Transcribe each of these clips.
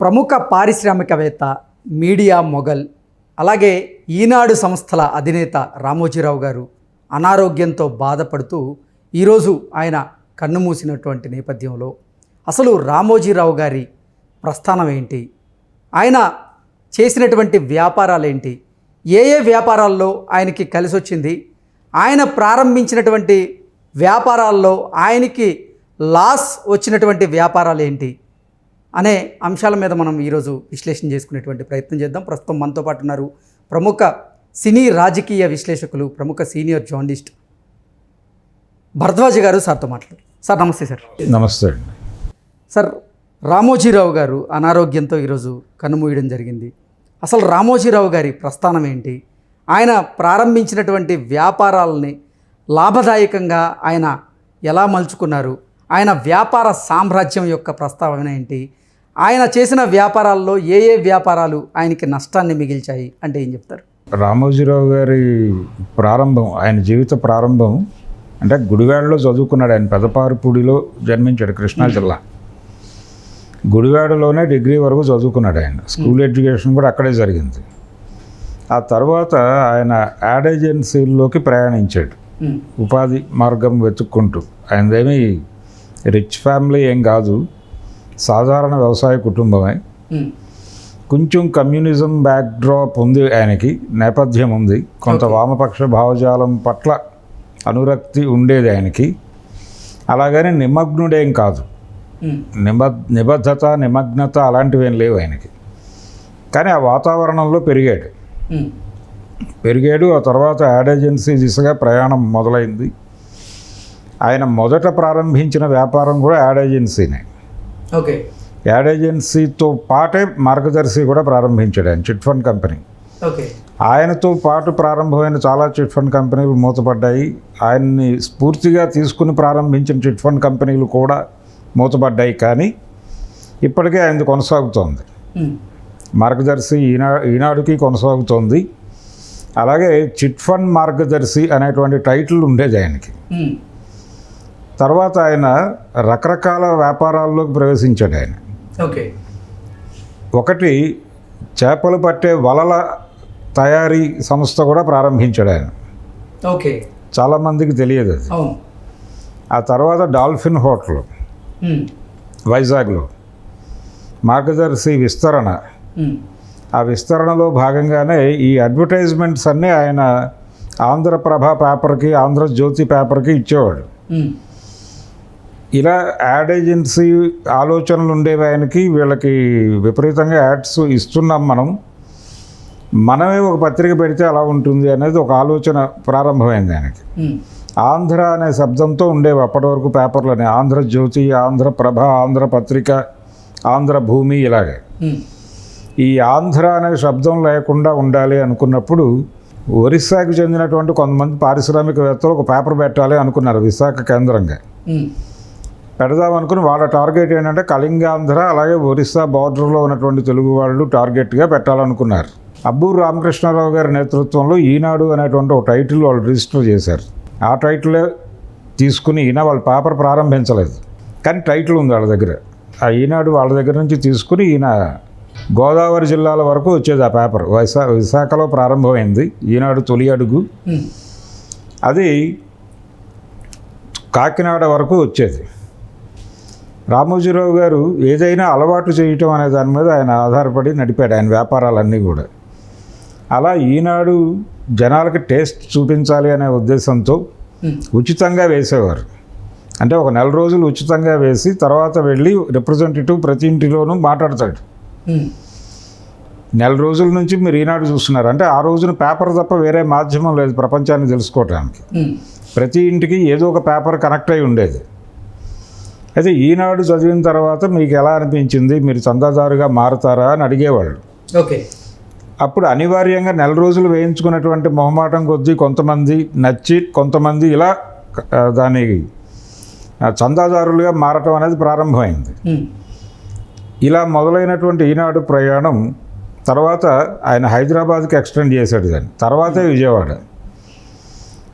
ప్రముఖ పారిశ్రామికవేత్త మీడియా మొఘల్ అలాగే ఈనాడు సంస్థల అధినేత రామోజీరావు గారు అనారోగ్యంతో బాధపడుతూ ఈరోజు ఆయన కన్నుమూసినటువంటి నేపథ్యంలో అసలు రామోజీరావు గారి ప్రస్థానం ఏంటి? ఆయన చేసినటువంటి వ్యాపారాలు ఏంటి? ఏ ఏ వ్యాపారాల్లో ఆయనకి కలిసి వచ్చింది ఆయన ప్రారంభించినటువంటి వ్యాపారాల్లో ఆయనకి లాస్ వచ్చినటువంటి వ్యాపారాలు ఏంటి? అనే అంశాల మీద మనం ఈరోజు విశ్లేషణ చేసుకునేటువంటి ప్రయత్నం చేద్దాం. ప్రస్తుతం మనతో పాటు ఉన్నారు ప్రముఖ సినీ రాజకీయ విశ్లేషకులు ప్రముఖ సీనియర్ జర్నలిస్ట్ భరద్వాజ్ గారు సార్తో మాట్లాడారు సార్ నమస్తే సార్. నమస్తే అండి. సార్ రామోజీరావు గారు అనారోగ్యంతో ఈరోజు కన్నుమూయడం జరిగింది. అసలు రామోజీరావు గారి ప్రస్థానం ఏంటి? ఆయన ప్రారంభించినటువంటి వ్యాపారాలని లాభదాయకంగా ఆయన ఎలా మలుచుకున్నారు? ఆయన వ్యాపార సామ్రాజ్యం యొక్క ప్రస్తావన ఏంటి? ఆయన చేసిన వ్యాపారాల్లో ఏ ఏ వ్యాపారాలు ఆయనకి నష్టాన్ని మిగిల్చాయి అంటే ఏం చెప్తారు? రామోజీరావు గారి ప్రారంభం ఆయన జీవిత ప్రారంభం అంటే గుడివాడలో చదువుకున్నాడు. ఆయన పెదపారుపూడిలో జన్మించాడు కృష్ణా జిల్లా. గుడివాడలోనే డిగ్రీ వరకు చదువుకున్నాడు ఆయన. స్కూల్ ఎడ్యుకేషన్ కూడా అక్కడే జరిగింది. ఆ తర్వాత ఆయన యాడ్ ఏజెన్సీల్లోకి ప్రయాణించాడు. ఉపాధి మార్గం వెతుక్కుంటూ ఆయనదేమీ రిచ్ ఫ్యామిలీ ఏం కాదు సాధారణ వ్యవసాయ కుటుంబమే. కొంచెం కమ్యూనిజం బ్యాక్డ్రాప్ ఉంది ఆయనకి నేపథ్యం ఉంది. కొంత వామపక్ష భావజాలం పట్ల అనురక్తి ఉండేది ఆయనకి. అలాగని నిమగ్నుడేం కాదు. నిబ నిబద్ధత నిమగ్నత అలాంటివి ఏం లేవు ఆయనకి. కానీ ఆ వాతావరణంలో పెరిగాడు. పెరిగాడు ఆ తర్వాత యాడ్ ఏజెన్సీ దిశగా ప్రయాణం మొదలైంది. ఆయన మొదట ప్రారంభించిన వ్యాపారం కూడా యాడ్ ఏజెన్సీనే. ఓకే. యాడ్ ఏజెన్సీతో పాటే మార్గదర్శి కూడా ప్రారంభించాడు ఆయన చిట్ ఫండ్ కంపెనీ. ఓకే. ఆయనతో పాటు ప్రారంభమైన చాలా చిట్ ఫండ్ కంపెనీలు మూతపడ్డాయి. ఆయన్ని స్ఫూర్తిగా తీసుకుని ప్రారంభించిన చిట్ ఫండ్ కంపెనీలు కూడా మూతపడ్డాయి కానీ ఇప్పటికే ఆయనది కొనసాగుతోంది. మార్గదర్శి ఈనా ఈనాడుకి కొనసాగుతోంది. అలాగే చిట్ ఫండ్ మార్గదర్శి అనేటువంటి టైటిల్ ఉండేది ఆయనకి. తర్వాత ఆయన రకరకాల వ్యాపారాల్లోకి ప్రవేశించాడు ఆయన. ఓకే. ఒకటి చేపలు పట్టే వలల తయారీ సంస్థ కూడా ప్రారంభించాడు ఆయన. ఓకే. చాలామందికి తెలియదు అది. ఆ తర్వాత డాల్ఫిన్ హోటల్ వైజాగ్లో మార్గదర్శి విస్తరణ. ఆ విస్తరణలో భాగంగానే ఈ అడ్వర్టైజ్మెంట్స్ అన్నీ ఆయన ఆంధ్రప్రభ పేపర్కి ఆంధ్రజ్యోతి పేపర్కి ఇచ్చేవాడు. ఇలా యాడ్ ఏజెన్సీ ఆలోచనలు ఉండేవి ఆయనకి వీళ్ళకి విపరీతంగా యాడ్స్ ఇస్తున్నాం మనం. మనమే ఒక పత్రిక పెడితే అలా ఉంటుంది అనేది ఒక ఆలోచన ప్రారంభమైంది ఆయనకి. ఆంధ్ర అనే శబ్దంతో ఉండేవి అప్పటి వరకు పేపర్లని. ఆంధ్రజ్యోతి ఆంధ్రప్రభ ఆంధ్రపత్రిక ఆంధ్రభూమి ఇలాగే. ఈ ఆంధ్ర అనే శబ్దం లేకుండా ఉండాలి అనుకున్నప్పుడు ఒరిస్సాకు చెందినటువంటి కొంతమంది పారిశ్రామికవేత్తలు ఒక పేపర్ పెట్టాలి అనుకున్నారు విశాఖ కేంద్రంగా. పెడదాం అనుకుని వాళ్ళ టార్గెట్ ఏంటంటే కళింగాంధ్ర అలాగే ఒరిస్సా బార్డర్లో ఉన్నటువంటి తెలుగు వాళ్ళు టార్గెట్గా పెట్టాలనుకున్నారు. అబ్బూరు రామకృష్ణారావు గారి నేతృత్వంలో ఈనాడు అనేటువంటి ఒక టైటిల్ వాళ్ళు రిజిస్టర్ చేశారు. ఆ టైటిలే తీసుకుని ఈయన వాళ్ళ పేపర్ ప్రారంభించలేదు. కానీ టైటిల్ ఉంది వాళ్ళ దగ్గర. ఆ ఈనాడు వాళ్ళ దగ్గర నుంచి తీసుకుని ఈయన గోదావరి జిల్లాల వరకు వచ్చేది ఆ పేపర్. విశా విశాఖలో ప్రారంభమైంది. ఈనాడు తొలి అడుగు. అది కాకినాడ వరకు వచ్చేది. రామోజీరావు గారు ఏదైనా అలవాటు చేయటం అనే దాని మీద ఆయన ఆధారపడి నడిపాడు ఆయన వ్యాపారాలన్నీ కూడా. అలా ఈనాడు జనాలకి టేస్ట్ చూపించాలి అనే ఉద్దేశంతో ఉచితంగా వేసేవారు. అంటే ఒక నెల రోజులు ఉచితంగా వేసి తర్వాత వెళ్ళి రిప్రజెంటేటివ్ ప్రతి ఇంటిలోనూ మాట్లాడతాడు. నెల రోజుల నుంచి మీరు ఈనాడు చూస్తున్నారు. అంటే ఆ రోజున పేపర్ తప్ప వేరే మాధ్యమం లేదు ప్రపంచాన్ని తెలుసుకోవటానికి. ప్రతి ఇంటికి ఏదో ఒక పేపర్ కనెక్ట్ అయి ఉండేది. అయితే ఈనాడు చదివిన తర్వాత మీకు ఎలా అనిపించింది? మీరు చందాదారుగా మారుతారా అని అడిగేవాళ్ళు. ఓకే. అప్పుడు అనివార్యంగా నెల రోజులు వేయించుకున్నటువంటి మొహమాటం కొద్దీ కొంతమంది నచ్చి కొంతమంది ఇలా దాని చందాదారులుగా మారటం అనేది ప్రారంభమైంది. ఇలా మొదలైనటువంటి ఈనాడు ప్రయాణం తర్వాత ఆయన హైదరాబాద్కి ఎక్స్టెండ్ చేశాడు దాన్ని. తర్వాతే విజయవాడ.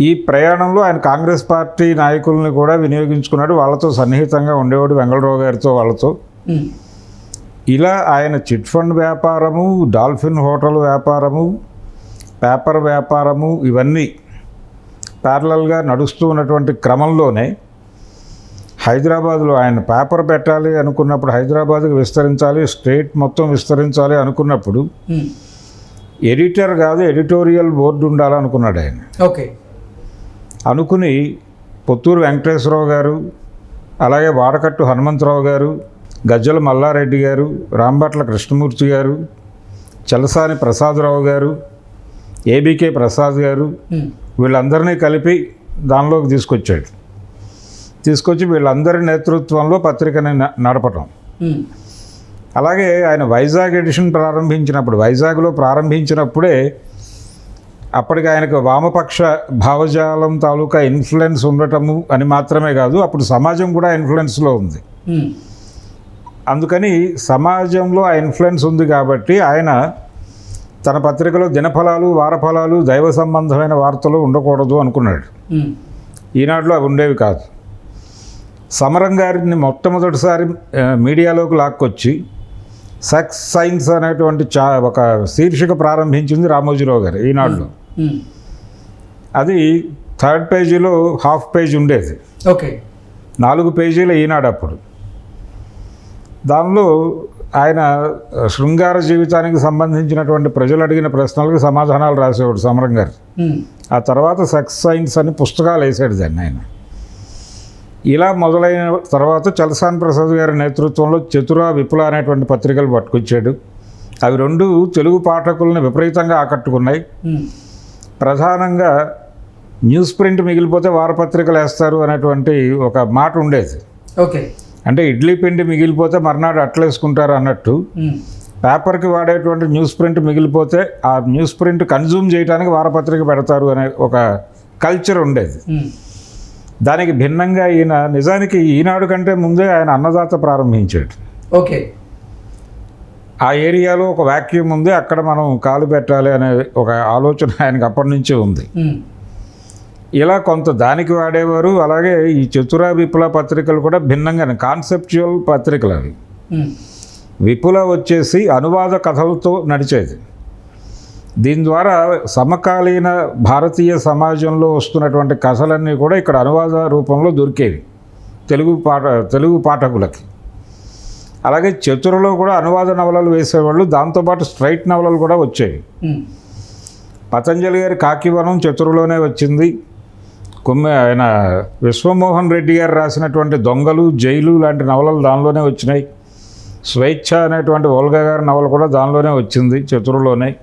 ఈ ప్రయాణంలో ఆయన కాంగ్రెస్ పార్టీ నాయకుల్ని కూడా వినియోగించుకున్నాడు. వాళ్ళతో సన్నిహితంగా ఉండేవాడు వెంగళరావు గారితో వాళ్ళతో. ఇలా ఆయన చిట్ ఫండ్ వ్యాపారము డాల్ఫిన్ హోటల్ వ్యాపారము పేపర్ వ్యాపారము ఇవన్నీ ప్యారలల్గా నడుస్తూ ఉన్నటువంటి క్రమంలోనే హైదరాబాద్లో ఆయన పేపర్ పెట్టాలి అనుకున్నప్పుడు హైదరాబాద్కి విస్తరించాలి స్టేట్ మొత్తం విస్తరించాలి అనుకున్నప్పుడు. ఎడిటర్ కాదు ఎడిటోరియల్ బోర్డు ఉండాలనుకున్నాడు ఆయన. ఓకే. అనుకుని పొత్తూరు వెంకటేశ్వరరావు గారు అలాగే వాడకట్టు హనుమంతరావు గారు గజ్జల మల్లారెడ్డి గారు రాంభట్ల కృష్ణమూర్తి గారు చలసాని ప్రసాదరావు గారు ఏబీకే ప్రసాద్ గారు. వీళ్ళందరినీ కలిపి దానిలోకి తీసుకొచ్చాడు తీసుకొచ్చి వీళ్ళందరి నేతృత్వంలో పత్రికని నడపటం. అలాగే ఆయన వైజాగ్ ఎడిషన్ ప్రారంభించినప్పుడు వైజాగ్లో ప్రారంభించినప్పుడే అప్పటికి ఆయనకు వామపక్ష భావజాలం తాలూకా ఇన్ఫ్లుయెన్స్ ఉండటము అని మాత్రమే కాదు అప్పుడు సమాజం కూడా ఇన్ఫ్లుయెన్స్లో ఉంది. అందుకని సమాజంలో ఆ ఇన్ఫ్లుయెన్స్ ఉంది కాబట్టి ఆయన తన పత్రికలో దినఫలాలు వారఫలాలు దైవ సంబంధమైన వార్తలు ఉండకూడదు అనుకున్నాడు. ఈనాడులో అవి ఉండేవి కాదు సమరం గారిని మొట్టమొదటిసారి మీడియాలోకి లాక్కొచ్చి సెక్స్ సైన్స్ అనేటువంటి చా ఒక శీర్షిక ప్రారంభించింది రామోజీరావు గారు ఈనాడులో. అది థర్డ్ పేజీలో హాఫ్ పేజ్ ఉండేది. ఓకే నాలుగు పేజీల ఈనాడు అప్పుడు. దానిలో ఆయన శృంగార జీవితానికి సంబంధించినటువంటి ప్రజలు అడిగిన ప్రశ్నలకు సమాధానాలు రాసేవాడు సమరం గారు. ఉమ్. ఆ తర్వాత సెక్స్ సైన్స్ అని పుస్తకాలు వేసాడు దాన్ని ఆయన. ఇలా మొదలైన తర్వాత చలసాని ప్రసాద్ గారి నేతృత్వంలో చతుర విపుల అనేటువంటి పత్రికలు పట్టుకొచ్చాడు. అవి రెండు తెలుగు పాఠకులను విపరీతంగా ఆకట్టుకున్నాయి. ఉమ్. ప్రధానంగా న్యూస్ ప్రింట్ మిగిలిపోతే వారపత్రికలు వేస్తారు అనేటువంటి ఒక మాట ఉండేది. ఓకే. అంటే ఇడ్లీ పిండి మిగిలిపోతే మర్నాడు అట్లేసుకుంటారు అన్నట్టు. పేపర్కి వాడేటువంటి న్యూస్ ప్రింట్ మిగిలిపోతే ఆ న్యూస్ ప్రింట్ కన్జ్యూమ్ చేయడానికి వారపత్రిక పెడతారు అనే ఒక కల్చర్ ఉండేది. దానికి భిన్నంగా ఈయన నిజానికి ఈనాడు కంటే ముందే ఆయన అన్నదాత ప్రారంభించాడు. ఓకే. ఆ ఏరియాలో ఒక వాక్యూమ్ ఉంది అక్కడ మనం కాలు పెట్టాలి అనే ఒక ఆలోచన ఆయనకు అప్పటి నుంచే ఉంది. ఇలా కొంత దానికి వాడేవారు అలాగే ఈ చతుర విపుల పత్రికలు కూడా భిన్నంగా కాన్సెప్చువల్ పత్రికలు అవి. విపుల వచ్చేసి అనువాద కథలతో నడిచేది. దీని ద్వారా సమకాలీన భారతీయ సమాజంలో వస్తున్నటువంటి కథలన్నీ కూడా ఇక్కడ అనువాద రూపంలో దొరికేవి. తెలుగు పాఠ తెలుగు పాఠకులకి. అలాగే చతురలో కూడా అనువాద నవలలు వేసేవాళ్ళు దాంతోపాటు స్ట్రైట్ నవలలు కూడా వచ్చేవి ఉమ్. పతంజలి గారి కాకివనం చతురులోనే వచ్చింది. కొమ్మె ఆయన విశ్వమోహన్ రెడ్డి గారు రాసినటువంటి దొంగలు జైలు లాంటి నవలలు దానిలోనే వచ్చినాయి. స్వేచ్ఛ అనేటువంటి ఓల్గా గారి నవల కూడా దానిలోనే వచ్చింది చతురులోనే.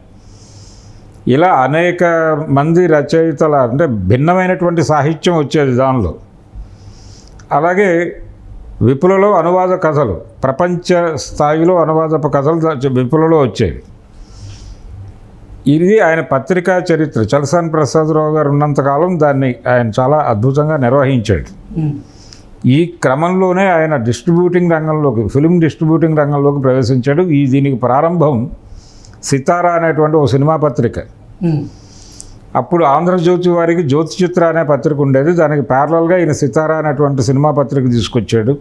ఇలా అనేక మంది రచయితల అంటే భిన్నమైనటువంటి సాహిత్యం వచ్చేది దానిలో. అలాగే విపులలో అనువాద కథలు ప్రపంచ స్థాయిలో అనువాదపు కథలు విపులలో వచ్చేవి ఇది ఆయన పత్రికా చరిత్ర. చలసాని ప్రసాదరావు గారు ఉన్నంతకాలం దాన్ని ఆయన చాలా అద్భుతంగా నిర్వహించాడు. ఈ క్రమంలోనే ఆయన డిస్ట్రిబ్యూటింగ్ రంగంలోకి ఫిలిం డిస్ట్రిబ్యూటింగ్ రంగంలోకి ప్రవేశించాడు. ఈ దీనికి ప్రారంభం సితారా అనేటువంటి ఓ సినిమా పత్రిక. అప్పుడు ఆంధ్రజ్యోతి వారికి జ్యోతి చిత్ర అనే పత్రిక ఉండేది. దానికి ప్యారలల్గా ఈయన సితారా అనేటువంటి సినిమా పత్రిక తీసుకొచ్చాడు.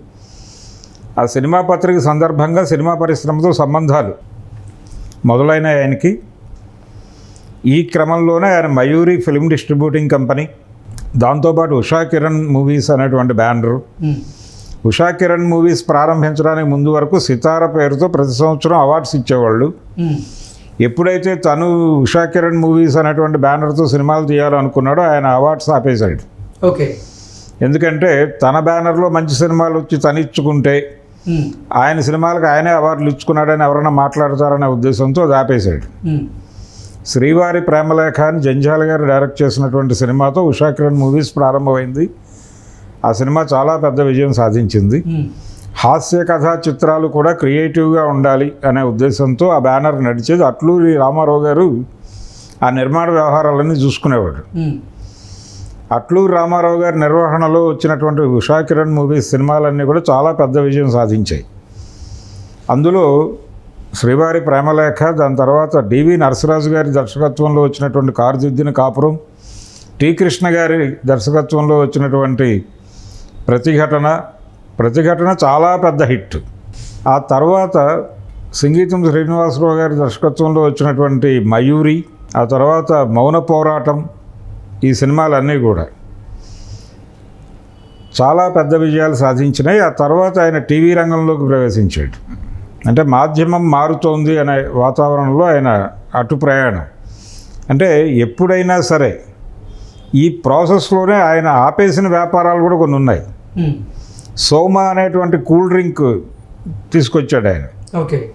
ఆ సినిమా పత్రిక సందర్భంగా సినిమా పరిశ్రమతో సంబంధాలు మొదలైన ఆయనకి ఈ క్రమంలోనే ఆయన మయూరి ఫిల్మ్ డిస్ట్రిబ్యూటింగ్ కంపెనీ దాంతోపాటు ఉషా కిరణ్ మూవీస్ అనేటువంటి బ్యానరు. ఉషా కిరణ్ మూవీస్ ప్రారంభించడానికి ముందు వరకు సితార పేరుతో ప్రతి సంవత్సరం అవార్డ్స్ ఇచ్చేవాళ్ళు. ఎప్పుడైతే తను ఉషా కిరణ్ మూవీస్ అనేటువంటి బ్యానర్తో సినిమాలు తీయాలనుకున్నాడో ఆయన అవార్డ్స్ ఆపేశాడు ఓకే ఎందుకంటే తన బ్యానర్లో మంచి సినిమాలు వచ్చి తను ఇచ్చుకుంటే ఉమ్. ఆయన సినిమాలకు ఆయనే అవార్డులు ఇచ్చుకున్నాడని ఎవరైనా మాట్లాడతారనే ఉద్దేశంతో అది ఆపేశాడు. శ్రీవారి ప్రేమలేఖ అని జంజాల గారు డైరెక్ట్ చేసినటువంటి సినిమాతో ఉషా కిరణ్ మూవీస్ ప్రారంభమైంది. ఆ సినిమా చాలా పెద్ద విజయం సాధించింది. హాస్య కథా చిత్రాలు కూడా క్రియేటివ్గా ఉండాలి అనే ఉద్దేశంతో ఆ బ్యానర్ నడిచేది అట్లూరి రామారావు గారు ఆ నిర్మాణ వ్యవహారాలన్నీ చూసుకునేవాడు. అట్లు రామారావు గారి నిర్వహణలో వచ్చినటువంటి ఉషా కిరణ్ మూవీస్ సినిమాలన్నీ కూడా చాలా పెద్ద విజయం సాధించాయి. అందులో శ్రీవారి ప్రేమలేఖ దాని తర్వాత డివి నరసరాజు గారి దర్శకత్వంలో వచ్చినటువంటి కారుదిద్దిన కాపురం టి. కృష్ణ గారి దర్శకత్వంలో వచ్చినటువంటి ప్రతిఘటన ప్రతిఘటన చాలా పెద్ద హిట్. ఆ తర్వాత సంగీతం శ్రీనివాసరావు గారి దర్శకత్వంలో వచ్చినటువంటి మయూరి ఆ తర్వాత మౌన పోరాటం ఈ సినిమాలన్నీ కూడా. చాలా పెద్ద విజయాలు సాధించినాయి. ఆ తర్వాత ఆయన టీవీ రంగంలోకి ప్రవేశించాడు. అంటే మాధ్యమం మారుతోంది అనే వాతావరణంలో ఆయన అటు ప్రయాణం. అంటే ఎప్పుడైనా సరే ఈ ప్రాసెస్లోనే ఆయన ఆపేసిన వ్యాపారాలు కూడా కొన్ని ఉన్నాయి. సోమా అనేటువంటి కూల్ డ్రింక్ తీసుకొచ్చాడు ఆయన. ఓకే.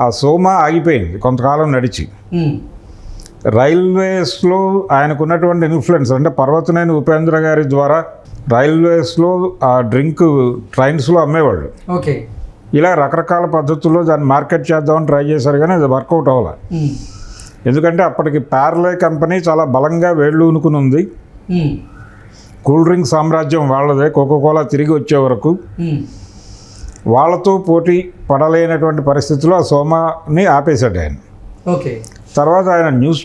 ఆ సోమా ఆగిపోయింది. కొంతకాలం నడిచి. రైల్వేస్లో ఆయనకున్నటువంటి ఇన్ఫ్లుయెన్స్ అంటే పర్వతనేని ఉపేంద్ర గారి ద్వారా రైల్వేస్లో ఆ డ్రింక్ ట్రైన్స్లో అమ్మేవాళ్ళు. ఓకే. ఇలా రకరకాల పద్ధతుల్లో దాన్ని మార్కెట్ చేద్దామని ట్రై చేశారు కానీ అది వర్కౌట్ అవ్వాలి. ఎందుకంటే అప్పటికి ప్యారలే కంపెనీ చాలా బలంగా వేళ్ళు ఉనుకుని ఉంది. కూల్ డ్రింక్ సామ్రాజ్యం వాళ్ళదే కోకోకోలా తిరిగి వచ్చే వరకు. వాళ్ళతో పోటీ పడలేనటువంటి పరిస్థితిలో ఆ సోమాని ఆపేశాడు ఆయన. ఓకే. తర్వాత ఆయన న్యూస్